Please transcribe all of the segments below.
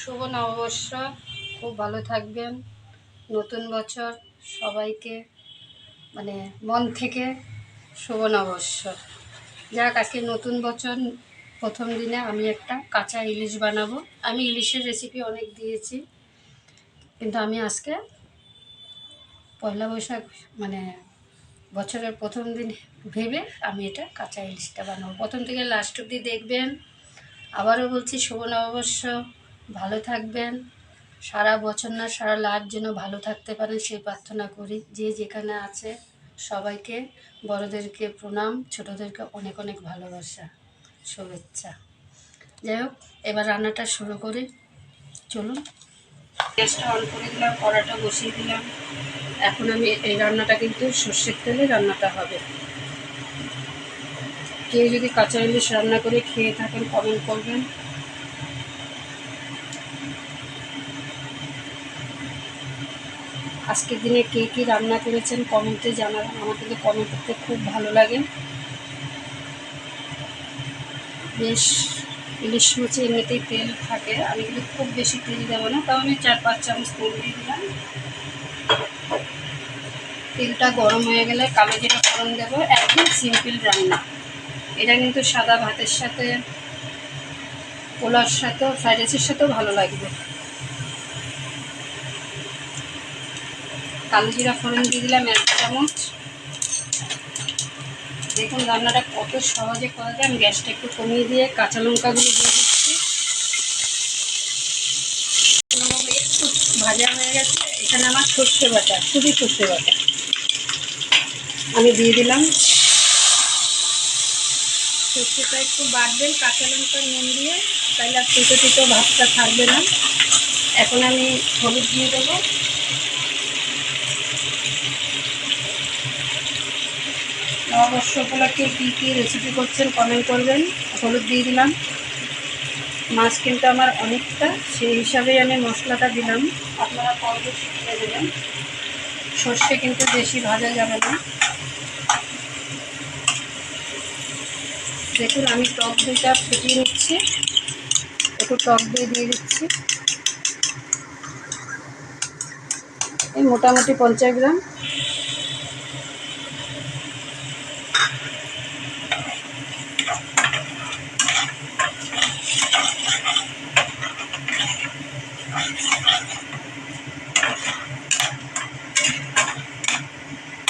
শুভ নববর্ষ। খুব ভালো থাকবেন। নতুন বছর সবাইকে মানে মন থেকে শুভ নববর্ষ। যাক, আজকে নতুন বছর, প্রথম দিনে আমি একটা কাঁচা ইলিশ বানাবো। আমি ইলিশের রেসিপি অনেক দিয়েছি, কিন্তু আমি আজকে পয়লা বৈশাখ মানে বছরের প্রথম দিন ভেবে আমি এটা কাঁচা ইলিশটা বানাবো। প্রথম থেকে লাস্ট অব্দি দেখবেন। আবারও বলছি, শুভ নববর্ষ। ভালো থাকবেন। সারা বছর না, সারা লাভ যেন ভালো থাকতে পারেন, সেই প্রার্থনা করি। যে যেখানে আছে সবাইকে, বড়োদেরকে প্রণাম, ছোটোদেরকে অনেক অনেক ভালোবাসা, শুভেচ্ছা। যাই হোক, এবার রান্নাটা শুরু করি। চলুন। গ্যাসটা অন করে দিলাম কড়াটা বসিয়ে দিলাম। এখন আমি এই রান্নাটা কিন্তু সর্ষের তেলে রান্নাটা হবে। কেউ যদি কাঁচা ইলিশ রান্না করে খেয়ে থাকেন কমেন্ট করবেন। আজকের দিনে কে কী রান্না করেছেন কমেন্টে জানাবেন। আমার কিন্তু কমেন্ট করতে খুব ভালো লাগে। বেশ, ইলিশ মাছে এমনিতেই তেল থাকে। আমি কিন্তু খুব বেশি তেল দেবো না, তাও আমি চার পাঁচ চামচ তেল দিয়ে দিলাম। তেলটা গরম হয়ে গেলে কালো জিরা ফোড়ন দেবো। একদম সিম্পল রান্না। এটা কিন্তু সাদা ভাতের সাথে পোলার সাথেও, ফ্রাইড রাইসের সাথেও ভালো লাগবে। কালো জিরা ফোড়ন দিয়ে দিলাম, এক চামচ। দেখুন রান্নাটা কত সহজে করা যায়। আমি গ্যাসটা একটু কমিয়ে দিয়ে কাঁচা লঙ্কাগুলো দিয়ে দিচ্ছি। একটু ভাজা হয়ে গেছে। এখানে আমার সর্ষে বাটা শুধু সর্ষে বাটা। আমি দিয়ে দিলাম। সর্ষেটা একটু বাড়বেন কাঁচা লঙ্কা নুন দিয়ে। তাহলে আর তিতো তিতো ভাতটা থাকবে না। এখন আমি হলুদ দিয়ে দেবো। নববর্ষ উপলক্ষে কী কী রেসিপি করছেন কমেন্ট করবেন, হলুদ দিয়ে দিলাম। মাছ কিন্তু আমার অনেকটা, সেই হিসাবেই আমি মশলাটা দিলাম। আপনারা কম বেশি দিয়ে দেবেন। সর্ষে কিন্তু বেশি ভাজা যাবে না। দেখুন, আমি টক দইটা ফুটিয়ে নিচ্ছি। একটু টক দই দিয়ে দিচ্ছি। এই মোটামুটি পঞ্চাশ গ্রাম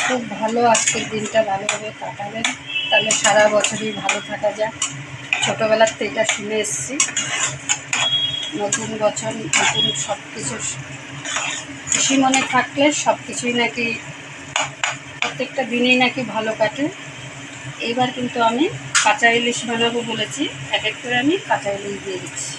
খুব ভালো আজকের দিনটা ভালোভাবে কাটাবেন। তাহলে সারা বছরই ভালো থাকা যায়। ছোটোবেলার থেকে এটা শুনে এসেছি। নতুন বছর, নতুন সব কিছু খুশি মনে থাকলে সব কিছুই নাকি প্রত্যেকটা দিনই নাকি ভালো কাটে। এইবার কিন্তু আমি কাঁচা ইলিশ বানাবো বলেছি। এক এক করে আমি কাঁচা ইলিশ দিয়ে দিচ্ছি।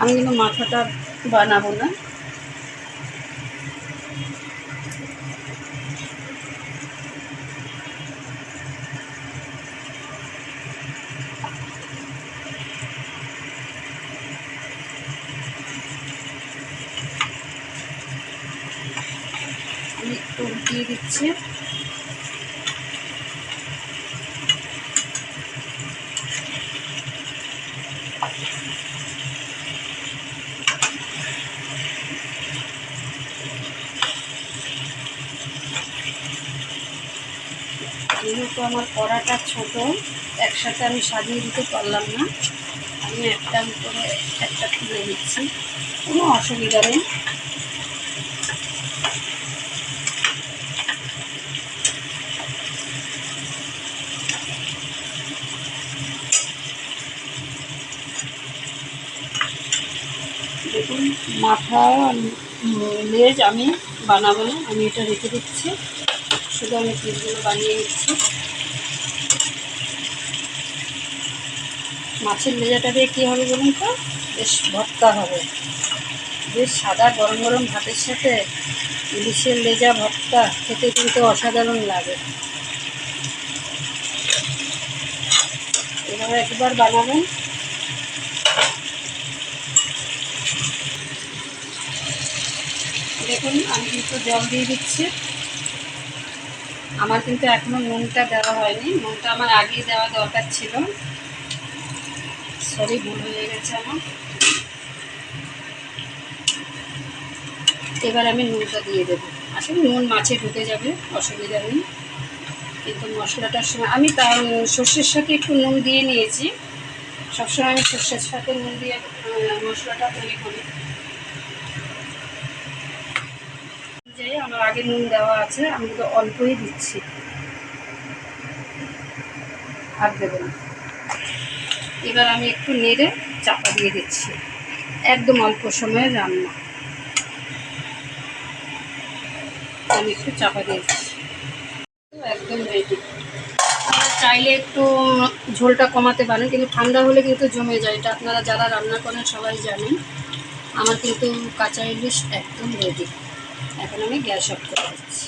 আমি কিন্তু মাথাটা বানাবো না। আমি দিয়ে দিচ্ছি। যেহেতু আমার কড়াটা ছোট, একসাথে আমি সাজিয়ে দিতে পারলাম না। আমি একটা করে একটা তুলে দিচ্ছি কোনো অসুবিধা নেই। দেখুন, মাথা লেজ আমি বানাবো আমি এটা রেখে দিচ্ছি। শুধু আমি পিসগুলো বানিয়ে নিচ্ছি। মাছের লেজাটা দিয়ে কী হবে বলুন তো? বেশ ভর্তা হবে। বেশ সাদা গরম গরম ভাতের সাথে ইলিশের লেজা ভর্তা খেতে কিন্তু অসাধারণ লাগে। এভাবে একবার বানাবেন। দেখুন, আমি কিন্তু জল দিয়ে দিচ্ছি। আমার কিন্তু এখনও নুনটা দেওয়া হয়নি। নুনটা আমার আগেই দেওয়া দরকার ছিল। সরি ভুল হয়ে গেছে আমার। এবার আমি নুনটা দিয়ে দেবো। আসলে নুন মাছে ঢুকে যাবে, অসুবিধা নেই। কিন্তু মশলাটার সময় আমি তা সর্ষের সাথে একটু নুন দিয়ে নিয়েছি। সবসময় আমি সর্ষের সাথে নুন দিয়ে মশলাটা তৈরি করি যে আমার আগে নুন দেওয়া আছে, আমি তো অল্পই দিচ্ছি। আর দেবো না। এবার আমি একটু নেড়ে চাপা দিয়ে দিচ্ছি। একদম অল্প সময়ের রান্না। আমি একটু চাপা দিয়েছি একদম রেডি চাইলে একটু ঝোলটা কমাতে পারেন, কিন্তু ঠান্ডা হলে কিন্তু জমে যায়। এটা আপনারা যারা রান্না করেন সবাই জানেন। আমার কিন্তু কাঁচা ইলিশ একদম রেডি এখন আমি গ্যাস অফ করে দিচ্ছি।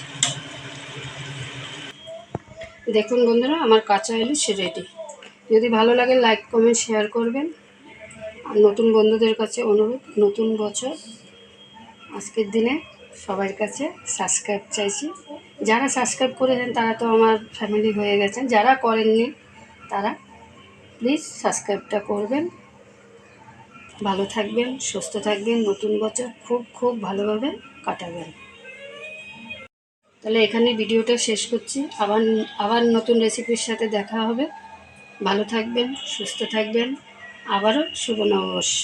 দেখুন বন্ধুরা, আমার কাঁচা ইলিশ রেডি যদি ভালো লাগে লাইক কমেন্ট শেয়ার করবেন। আর নতুন বন্ধুদের কাছে অনুরোধ, নতুন বছর। আজকের দিনে সবার কাছে সাবস্ক্রাইব চাইছি। যারা সাবস্ক্রাইব করেছেন, তারা তো আমার ফ্যামিলি হয়ে গেছেন। যারা করেননি, তারা প্লিজ সাবস্ক্রাইবটা করবেন। ভালো থাকবেন, সুস্থ থাকবেন। নতুন বছর খুব খুব ভালোভাবে কাটাবেন। তাহলে এখানে ভিডিওটা শেষ করছি। আবার আবার নতুন রেসিপির সাথে দেখা হবে। ভালো থাকবেন, সুস্থ থাকবেন। আবারও শুভ নববর্ষ।